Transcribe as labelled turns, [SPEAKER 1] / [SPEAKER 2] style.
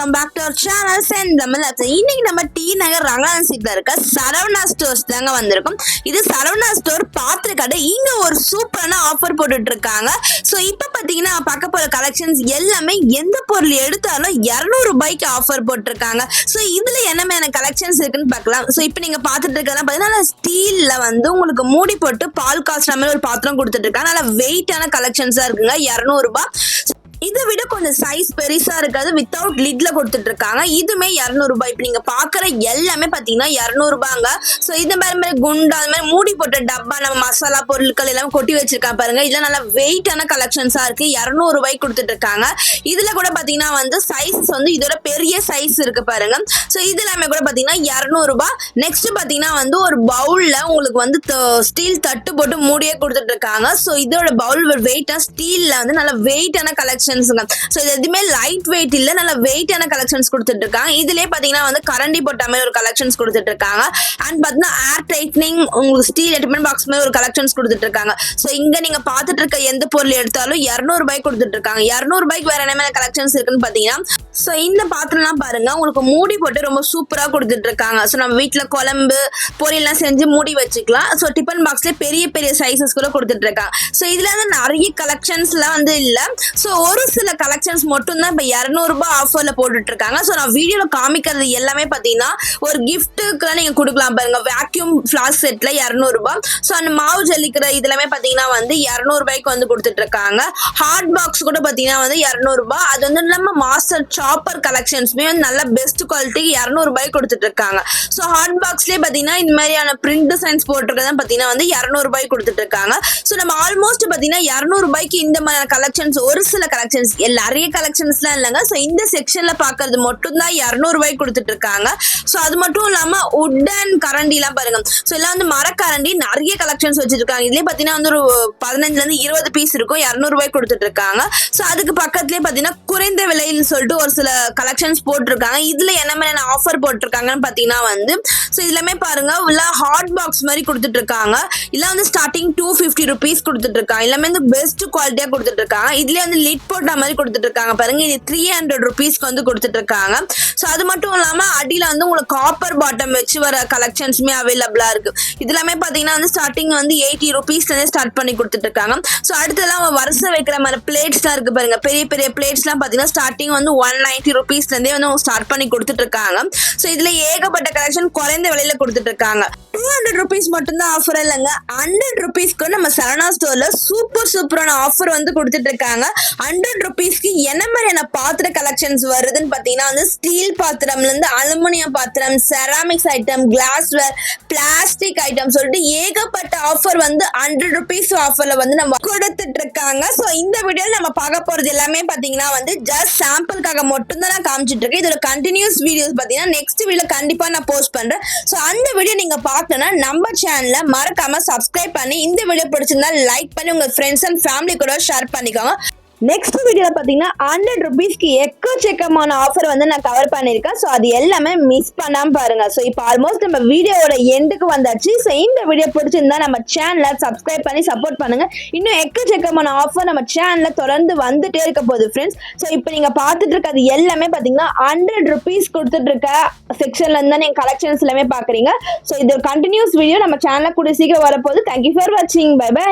[SPEAKER 1] Welcome back to our channel Sen Tamil அச்சன். இன்னைக்கு நம்ம டி நகர் ரங்கநாதன் சீட்ல இருக்க சரவணா ஸ்டோர்ஸ் தாங்க வந்திருக்கோம். இது சரவணா ஸ்டோர் பாத்திர கடை. இங்க ஒரு சூப்பரான ஆஃபர் போட்டுட்டு இருக்காங்க ஸோ இப்போ பார்த்தீங்கன்னா பார்க்க போற கலெக்ஷன்ஸ் எல்லாமே எந்த பொருள் எடுத்தாலும் இரநூறு ரூபாய்க்கு ஆஃபர் போட்டிருக்காங்க. ஸோ இதுல என்ன மாதிரியான கலெக்ஷன்ஸ் இருக்குன்னு பார்க்கலாம். ஸோ இப்போ நீங்க பார்த்துட்டு இருக்கலாம் பார்த்தீங்கன்னா ஸ்டீல்ல வந்து உங்களுக்கு மூடி போட்டு பால் காசுற மாதிரி ஒரு பாத்திரம் கொடுத்துட்டு இருக்காங்க நல்லா வெயிட்டான கலெக்ஷன்ஸா இருக்குங்க. இரநூறுபா இதை விட கொஞ்சம் சைஸ் பெருசா இருக்காது வித்தவுட் லிட்ல கொடுத்துட்டு இருக்காங்க இதுமே இரநூறுபா. இப்போ நீங்க பாக்குற எல்லாமே பாத்தீங்கன்னா இரநூறுபாங்க. ஸோ இந்த மாதிரி மாதிரி குண்டு அது மாதிரி மூடி போட்ட டப்பா நம்ம மசாலா பொருட்கள் எல்லாமே கொட்டி வச்சிருக்காங்க பாருங்க. இதெல்லாம் நல்லா வெயிட்டான கலெக்ஷன்ஸா இருக்கு. இரநூறுபாய்க்கு கொடுத்துட்டு இருக்காங்க இதுல கூட பாத்தீங்கன்னா வந்து சைஸ் வந்து இதோட பெரிய சைஸ் இருக்கு பாருங்க. ஸோ இது எல்லாமே கூட பாத்தீங்கன்னா இரநூறுபா. நெக்ஸ்ட் பாத்தீங்கன்னா வந்து ஒரு பவுல்ல உங்களுக்கு வந்து ஸ்டீல் தட்டு போட்டு மூடியே கொடுத்துட்டு இருக்காங்க ஸோ இதோட பவுல் வெயிட்டா ஸ்டீல்ல வந்து நல்ல வெயிட்டான கலெக்ஷன் கலெக்ஷன்ஸுங்க ஸோ இது எதுவுமே லைட் வெயிட் இல்ல நல்ல வெயிட்டான கலெக்ஷன்ஸ் கொடுத்துட்டு இருக்காங்க இதுலயே பாத்தீங்கன்னா வந்து கரண்டி போட்ட மாதிரி ஒரு கலெக்ஷன்ஸ் கொடுத்துட்டு இருக்காங்க அண்ட் பாத்தீங்கன்னா ஏர் டைட்னிங் உங்களுக்கு ஸ்டீல் எட்மெண்ட் பாக்ஸ் மாதிரி ஒரு கலெக்ஷன்ஸ் கொடுத்துட்டு இருக்காங்க ஸோ இங்க நீங்க பாத்துட்டு இருக்க எந்த பொருள் எடுத்தாலும் இரநூறு ரூபாய்க்கு கொடுத்துட்டு இருக்காங்க இரநூறு ரூபாய்க்கு வேற என்ன கலெக்ஷன்ஸ் இருக்குன்னு பாத்தீங்கன்னா ஸோ இந்த பாத்திரம்லாம் பாருங்க உங்களுக்கு மூடி போட்டு ரொம்ப சூப்பரா கொடுத்துட்டு இருக்காங்க. ஸோ நம்ம வீட்ல குழம்பு பொரியெல்லாம் செஞ்சு மூடி வச்சுக்கலாம். ஸோ டிஃபன் பாக்ஸ்ல பெரிய பெரிய சைஸஸ் கூட கொடுத்துட்டு இருக்காங்க. ஸோ இதுல வந்து நிறைய கலெக்ஷன்ஸ்லாம் வந்து இல்ல. ஸோ ஒரு சில கலெக்ஷன்ஸ் மட்டும் தான் இப்போ இரநூறுபா ஆஃபர்ல போட்டுட்டு இருக்காங்க. ஸோ நான் வீடியோல காமிக்கிறது எல்லாமே பார்த்தீங்கன்னா ஒரு கிஃப்ட்டுக்கெல்லாம் நீங்க கொடுக்கலாம். பாருங்க வேக்யூம் ஃபிளாஸ் செட்ல இரநூறுபா. ஸோ அந்த மாவு ஜல்லிக்கிற இதெல்லாமே பார்த்தீங்கன்னா வந்து இரநூறுபாய்க்கு வந்து கொடுத்துட்டு இருக்காங்க. ஹாட் பாக்ஸ் கூட பார்த்தீங்கன்னா வந்து இரநூறுபா. அது வந்து நம்ம மாஸ்டர் சாப்பர் கலெக்ஷன்ஸ்மே வந்து நல்ல பெஸ்ட் குவாலிட்டி இரநூறுபாய்க்கு கொடுத்துட்டு இருக்காங்க. ஸோ ஹாட் பாக்ஸ்லேயே பார்த்தீங்கன்னா இந்த மாதிரியான பிரிண்ட் டிசைன்ஸ் போட்டிருக்கதான் பார்த்தீங்கன்னா வந்து இரநூறுபாய்க்கு கொடுத்துட்டு இருக்காங்க. ஸோ நம்ம ஆல்மோஸ்ட் பார்த்தீங்கன்னா இரநூறுபாய்க்கு இந்த மாதிரியான கலெக்ஷன்ஸ் ஒரு சில கலெக்ஷன்ஸ் நிறைய கலெக்ஷன்ஸ்லாம் இல்லைங்க. ஸோ இந்த செக்ஷன்ல பார்க்கறது மட்டும் தான் இரநூறுபாய்க்கு கொடுத்துட்டு இருக்காங்க. ஸோ அது மட்டும் இல்லாமல் உட் அண்ட் கரண்டிலாம் பாருங்க. ஸோ எல்லாம் வந்து மரக்கரண்டி நிறைய கலெக்ஷன்ஸ் வச்சிருக்காங்க. இதுலேயே பார்த்தீங்கன்னா வந்து ஒரு பதினஞ்சுலேருந்து இருபது பீஸ் இருக்கும். இரநூறுபாய்க்கு கொடுத்துட்டு இருக்காங்க. ஸோ அதுக்கு பக்கத்துலேயே பார்த்தீங்கன்னா குறைந்த விலையில் சொல்லிட்டு ஒரு சில கலெக்ஷன்ஸ் போட்டிருக்காங்க. இதுல என்ன மாதிரியான ஆஃபர் போட்டிருக்காங்கன்னு பாத்தீங்கன்னா வந்து ஸோ இதுலமே பாருங்க உள்ள ஹாட் பாக்ஸ் மாதிரி கொடுத்துட்டு இருக்காங்க இதெல்லாம் வந்து ஸ்டார்டிங் டூ ஃபிஃப்டி ருபீஸ் கொடுத்துட்டு இருக்காங்க எல்லாமே வந்து பெஸ்ட் குவாலிட்டியா கொடுத்துட்டு இருக்காங்க இதுல வந்து லிட் போட்ட மாதிரி கொடுத்துட்டு இருக்காங்க பாருங்க இது த்ரீ ஹண்ட்ரட் ருபீஸ்க்கு வந்து கொடுத்துட்டு இருக்காங்க ஸோ அது மட்டும் இல்லாம அடியில வந்து உங்களுக்கு காப்பர் பாட்டம் வச்சு வர கலெக்ஷன்ஸுமே அவைலபிளா இருக்கு. இது எல்லாமே பாத்தீங்கன்னா வந்து ஸ்டார்டிங் வந்து எயிட்டி ருபீஸ்லேருந்து ஸ்டார்ட் பண்ணி கொடுத்துட்டு இருக்காங்க ஸோ அடுத்தெல்லாம் வருஷம் வைக்கிற மாதிரி பிளேட்ஸ் தான் இருக்கு பாருங்க. பெரிய பெரிய பிளேட்ஸ்லாம் பாத்தீங்கன்னா ஸ்டார்டிங் வந்து ஒன் நைன்டி ருபீஸ்ல இருந்தே வந்து ஸ்டார்ட் பண்ணி கொடுத்துட்டு இருக்காங்க ஸோ இதுல ஏகப்பட்ட கலெக்ஷன் குறைந்த விலையில கொடுத்துட்டு இருக்காங்க டூ ஹண்ட்ரட் ருபீஸ் மட்டும்தான் ஆஃபர் இல்லைங்க. ஹண்ட்ரட் ருபீஸ்க்கு நம்ம சரணா ஸ்டோர்ல சூப்பர் சூப்பரான ஆஃபர் வந்து கொடுத்துட்டு இருக்காங்க ஹண்ட்ரட் ருபீஸ்க்கு என்ன மாதிரியான பாத்திர கலெக்ஷன்ஸ் வருதுன்னு பார்த்தீங்கன்னா வந்து ஸ்டீல் பாத்திரம்ல இருந்து அலுமினியம் பாத்திரம் ceramics item glassware plastic item சொல்லிட்டு ஏகப்பட்ட ஆஃபர் வந்து ஹண்ட்ரட் ருபீஸ் ஆஃபர்ல வந்து நம்ம கொடுத்துட்டு இருக்காங்க ஸோ இந்த வீடியோவில் நம்ம பார்க்க போறது எல்லாமே பார்த்தீங்கன்னா வந்து ஜஸ்ட் சாம்பிளுக்காக மட்டும்தான் நான் காமிச்சிட்டு இருக்கேன் இதோட கண்டினியூஸ் வீடியோஸ் பார்த்தீங்கன்னா நெக்ஸ்ட் வீடியோ கண்டிப்பாக நான் போஸ்ட் பண்றேன். ஸோ அந்த வீடியோ நீங்க பார்த்தோன்னா நம்ம சேனலை மறக்காம சப்ஸ்கிரைப் பண்ணி இந்த வீடியோ பிடிச்சிருந்தா லைக் பண்ணி உங்க ஃப்ரெண்ட்ஸ் அண்ட் ஃபேமிலி கூட ஷேர் பண்ணிக்கோங்க. நெக்ஸ்ட் வீடியோவில் பார்த்தீங்கன்னா ஹண்ட்ரட் ருபீஸ்க்கு எக்கச்சக்கமான ஆஃபர் வந்து நான் கவர் பண்ணியிருக்கேன். ஸோ அது எல்லாமே மிஸ் பண்ணாமல் பாருங்க. ஸோ இப்போ ஆல்மோஸ்ட் நம்ம வீடியோவோட எண்டுக்கு வந்தாச்சு. ஸோ இந்த வீடியோ பிடிச்சிருந்தா நம்ம சேனலை சப்ஸ்கிரைப் பண்ணி சப்போர்ட் பண்ணுங்க. இன்னும் எக்கச்சக்கமான ஆஃபர் நம்ம சேனலில் தொடர்ந்து வந்துட்டே இருக்க போகுது ஃப்ரெண்ட்ஸ் ஸோ இப்போ நீங்கள் பார்த்துட்டு இருக்கிறது எல்லாமே பார்த்தீங்கன்னா ஹண்ட்ரட் ருபீஸ் கொடுத்துட்டு இருக்க செக்ஷன்ல இருந்து தான் நீங்கள் கலெக்ஷன்ஸ் எல்லாமே பார்க்குறீங்க ஸோ இது கண்டினியூஸ் வீடியோ நம்ம சேனலில் கூட சீக்கிரம் வரப்போகுது. தேங்க்யூ ஃபார் வாட்சிங் பை பை